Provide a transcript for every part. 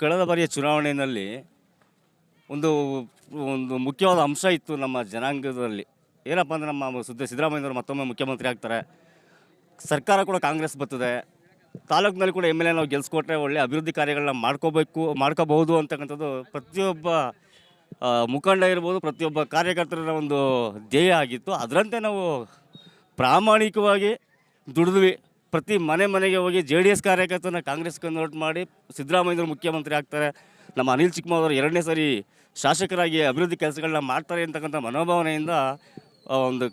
ಕಳೆದ ಬಾರಿಯ ಚುನಾವಣೆಯಲ್ಲಿ ಒಂದು ಒಂದು ಮುಖ್ಯವಾದ ಅಂಶ ಇತ್ತು ನಮ್ಮ ಜನಾಂಗದಲ್ಲಿ. ಏನಪ್ಪ ಅಂದರೆ ನಮ್ಮ ಸುದ್ದಿ ಸಿದ್ದರಾಮಯ್ಯನವರು ಮತ್ತೊಮ್ಮೆ ಮುಖ್ಯಮಂತ್ರಿ ಆಗ್ತಾರೆ. ಸರ್ಕಾರ ಕೂಡ ಕಾಂಗ್ರೆಸ್ ಬರ್ತದೆ. ತಾಲೂಕಿನಲ್ಲಿ ಕೂಡ ಎಂ ಎಲ್ ಎ ನಾವು ಗೆಲ್ಸ್ಕೊಟ್ರೆ ಒಳ್ಳೆ ಅಭಿವೃದ್ಧಿ ಕಾರ್ಯಗಳನ್ನ ಮಾಡ್ಕೋಬೇಕು, ಮಾಡ್ಕೋಬಹುದು ಅಂತಕ್ಕಂಥದ್ದು ಪ್ರತಿಯೊಬ್ಬ ಮುಖಂಡ ಇರ್ಬೋದು, ಪ್ರತಿಯೊಬ್ಬ ಕಾರ್ಯಕರ್ತರ ಒಂದು ಧ್ಯೇಯ ಆಗಿತ್ತು. ಅದರಂತೆ ನಾವು ಪ್ರಾಮಾಣಿಕವಾಗಿ ದುಡಿದ್ವಿ. ಪ್ರತಿ ಮನೆ ಮನೆಗೆ ಹೋಗಿ ಜೆ ಡಿ ಎಸ್ ಕಾರ್ಯಕರ್ತನ ಕಾಂಗ್ರೆಸ್ ಕನ್ವರ್ಟ್ ಮಾಡಿ ಸಿದ್ದರಾಮಯ್ಯವರು ಮುಖ್ಯಮಂತ್ರಿ ಆಗ್ತಾರೆ. ನಮ್ಮ ಅನಿಲ್ ಚಿಕ್ಕಮಗಳೂರು ಎರಡನೇ ಸಾರಿ ಶಾಸಕರಾಗಿ ಅಭಿವೃದ್ಧಿ ಕೆಲಸಗಳನ್ನ ಮಾಡ್ತಾರೆ ಅಂತಕ್ಕಂಥ ಮನೋಭಾವನೆಯಿಂದ ಒಂದು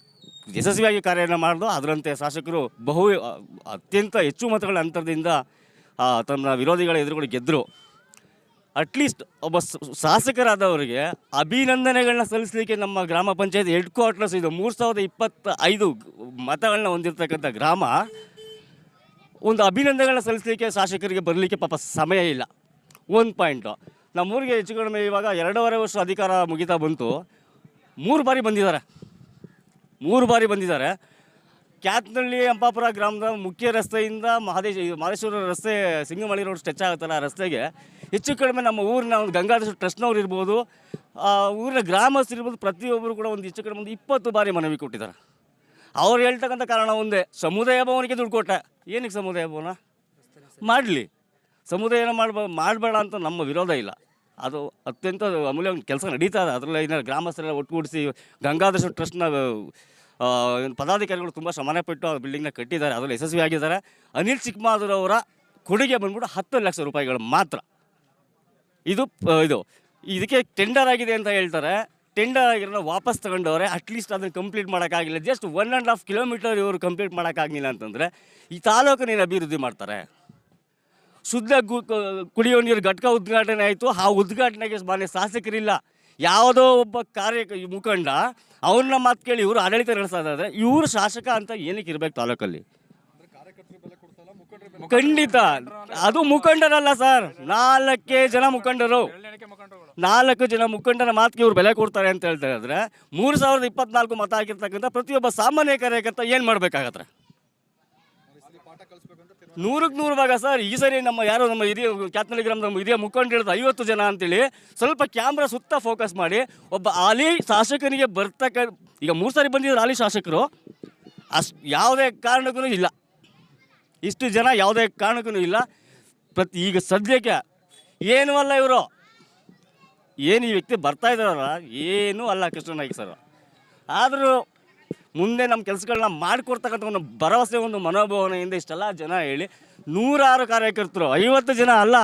ಯಶಸ್ವಿಯಾಗಿ ಕಾರ್ಯನ ಮಾಡಿದ್ರು ಅದರಂತೆ ಶಾಸಕರು ಬಹು ಅತ್ಯಂತ ಹೆಚ್ಚು ಮತಗಳ ಅಂತರದಿಂದ ತಮ್ಮ ವಿರೋಧಿಗಳ ಎದುರುಗಳು ಗೆದ್ದರು ಅಟ್ಲೀಸ್ಟ್ ಒಬ್ಬ ಶಾಸಕರಾದವರಿಗೆ ಅಭಿನಂದನೆಗಳನ್ನ ಸಲ್ಲಿಸಲಿಕ್ಕೆ ನಮ್ಮ ಗ್ರಾಮ ಪಂಚಾಯತ್ ಹೆಡ್ ಕ್ವಾರ್ಟರ್ಸ್ ಇದು ಮೂರು ಸಾವಿರದ ಇಪ್ಪತ್ತ ಐದು ಮತಗಳನ್ನ ಹೊಂದಿರತಕ್ಕಂಥ ಗ್ರಾಮ ಒಂದು ಅಭಿನಂದನೆಗಳನ್ನ ಸಲ್ಲಿಸಲಿಕ್ಕೆ ಶಾಸಕರಿಗೆ ಬರಲಿಕ್ಕೆ ಪಾಪ ಸಮಯ ಇಲ್ಲ. ಒಂದು ಪಾಯಿಂಟು ನಮ್ಮೂರಿಗೆ ಹೆಚ್ಚು ಕಡಿಮೆ ಇವಾಗ ಎರಡೂವರೆ ವರ್ಷ ಅಧಿಕಾರ ಮುಗಿತಾ ಬಂತು. ಮೂರು ಬಾರಿ ಬಂದಿದ್ದಾರೆ. ಮೂರು ಬಾರಿ ಬಂದಿದ್ದಾರೆ. ಕ್ಯಾತ್ನಳ್ಳಿ ಅಂಪಾಪುರ ಗ್ರಾಮದ ಮುಖ್ಯ ರಸ್ತೆಯಿಂದ ಮಹದೇಶ್ ಮಹದೇಶ್ವರ ರಸ್ತೆ ಸಿಂಗಮಳಿ ರೋಡ್ ಸ್ಟ್ರೆಚ್ ಆಗುತ್ತಲ್ಲ ಆ ರಸ್ತೆಗೆ. ಹೆಚ್ಚು ಕಡಿಮೆ ನಮ್ಮ ಊರಿನ ಒಂದು ಗಂಗಾಧೇಶ್ವರ ಟ್ರಸ್ಟ್ನವ್ರು ಇರ್ಬೋದು, ಆ ಊರಿನ ಗ್ರಾಮಸ್ಥರು ಇರ್ಬೋದು, ಪ್ರತಿಯೊಬ್ಬರು ಕೂಡ ಒಂದು ಹೆಚ್ಚು ಕಡಿಮೆ ಒಂದು ಇಪ್ಪತ್ತು ಬಾರಿ ಮನವಿ ಕೊಟ್ಟಿದ್ದಾರೆ. ಅವ್ರು ಹೇಳ್ತಕ್ಕಂಥ ಕಾರಣ ಒಂದೇ, ಸಮುದಾಯ ಭವನಿಗೆ ದುಡ್ಡು ಕೊಟ್ಟೆ ಏನಕ್ಕೆ ಸಮುದಾಯ ಭವನ? ಮಾಡಲಿ. ಸಮುದಾಯನ ಮಾಡಬ, ಮಾಡಬೇಡ ಅಂತ ನಮ್ಮ ವಿರೋಧ ಇಲ್ಲ. ಅದು ಅತ್ಯಂತ ಅಮೂಲ್ಯ ಕೆಲಸ ನಡೀತಾ ಇದೆ. ಅದರಲ್ಲಿ ಏನಾದ್ರು ಗ್ರಾಮಸ್ಥರೆಲ್ಲ ಒಟ್ಟುಗೂಡಿಸಿ ಗಂಗಾಧರ ಟ್ರಸ್ಟ್ನ ಪದಾಧಿಕಾರಿಗಳು ತುಂಬ ಶ್ರಮನೆಪಟ್ಟು ಆ ಬಿಲ್ಡಿಂಗ್ನ ಕಟ್ಟಿದ್ದಾರೆ. ಅದರಲ್ಲಿ ಯಶಸ್ವಿ ಆಗಿದ್ದಾರೆ. ಅನಿಲ್ ಚಿಕ್ಕಮಾದೂರವರ ಕೊಡುಗೆ ಬಂದ್ಬಿಟ್ಟು ಹತ್ತು ಲಕ್ಷ ರೂಪಾಯಿಗಳು ಮಾತ್ರ. ಇದು ಇದು, ಇದಕ್ಕೆ ಟೆಂಡರ್ ಆಗಿದೆ ಅಂತ ಹೇಳ್ತಾರೆ. ಟೆಂಡರ್ ಆಗಿರೋ ವಾಪಸ್ ತಗೊಂಡವ್ರೆ ಅಟ್ಲೀಸ್ಟ್ ಅದನ್ನು ಕಂಪ್ಲೀಟ್ ಮಾಡೋಕ್ಕಾಗಿಲ್ಲ. Just one and half kilometre ಇವರು ಕಂಪ್ಲೀಟ್ ಮಾಡೋಕ್ಕಾಗಿಲ್ಲ ಅಂತಂದರೆ, ಈ ತಾಲೂಕನ್ನ ಅಭಿವೃದ್ಧಿ ಮಾಡ್ತಾರೆ. ಶುದ್ಧ ಗು- ಕುಡಿಯೋ ನೀರು ಘಟಕ ಉದ್ಘಾಟನೆ ಆಯಿತು, ಆ ಉದ್ಘಾಟನೆಗೆ ಮಾನ್ಯ ಶಾಸಕರಿಲ್ಲ. ಯಾವುದೋ ಒಬ್ಬ ಕಾರ್ಯ ಮುಖಂಡ, ಅವ್ರನ್ನ ಮಾತು ಕೇಳಿ ಇವರು ಆಡಳಿತ ನಡೆಸ್ತಾ ಇದ್ದಾರೆ ಇವರು ಶಾಸಕ ಅಂತ ಏನಕ್ಕೆ ಇರಬೇಕು ತಾಲೂಕಲ್ಲಿ? ಖಂಡಿತ. ಅದು ಮುಖಂಡರಲ್ಲ ಸರ್. ನಾಲ್ಕೇ ಜನ ಮುಖಂಡರು. ನಾಲ್ಕು ಜನ ಮುಖಂಡರ ಮಾತಿಗೆ ಇವ್ರು ಬೆಲೆ ಕೊಡ್ತಾರೆ ಅಂತ ಹೇಳ್ತಾರೆ ಮೂರು ಸಾವಿರದ ಇಪ್ಪತ್ನಾಲ್ಕು ಮತ ಹಾಕಿರ್ತಕ್ಕಂಥ ಪ್ರತಿಯೊಬ್ಬ ಸಾಮಾನ್ಯ ಕಾರ್ಯಕರ್ತ ಏನು ಮಾಡ್ಬೇಕಾಗತ್ತೆ? ನೂರಕ್ಕೆ ನೂರು ಭಾಗ ಸರ್. ಈ ಸರಿ ನಮ್ಮ ಯಾರೋ ನಮ್ಮ ಹಿರಿಯ ಕ್ಯಾತ್ನಳ್ಳಿ ಗ್ರಾಮದ ನಮ್ಮ ಹಿರಿಯ ಮುಖಂಡ ಹೇಳಿದ ಐವತ್ತು ಜನ ಅಂತೇಳಿ ಸ್ವಲ್ಪ ಕ್ಯಾಮ್ರಾ ಸುತ್ತ ಫೋಕಸ್ ಮಾಡಿ ಒಬ್ಬ ಆಲಿ ಶಾಸಕನಿಗೆ ಬರ್ತಕ್ಕ ಈಗ ಮೂರು ಸಾರಿ ಬಂದಿದ್ರು ಆಲಿ ಶಾಸಕರು. ಅಷ್ಟು ಯಾವುದೇ ಕಾರಣಕ್ಕೂ ಇಲ್ಲ. ಇಷ್ಟು ಜನ ಯಾವುದೇ ಕಾರಣಕ್ಕೂ ಇಲ್ಲ. ಪ್ರತಿ ಈಗ ಸದ್ಯಕ್ಕೆ ಏನೂ ಅಲ್ಲ ಇವರು. ಏನು ಈ ವ್ಯಕ್ತಿ ಬರ್ತಾ ಇದ್ದಾರಲ್ಲ, ಏನೂ ಅಲ್ಲ ಕೃಷ್ಣನಾಯ್ಕ ಸರ್. ಆದರೂ ಮುಂದೆ ನಮ್ಮ ಕೆಲಸಗಳನ್ನ ಮಾಡಿಕೊಡ್ತಕ್ಕಂಥ ಒಂದು ಭರವಸೆ, ಒಂದು ಮನೋಭಾವನೆಯಿಂದ ಇಷ್ಟೆಲ್ಲ ಜನ ಹೇಳಿ ನೂರಾರು ಕಾರ್ಯಕರ್ತರು, ಐವತ್ತು ಜನ ಅಲ್ಲ.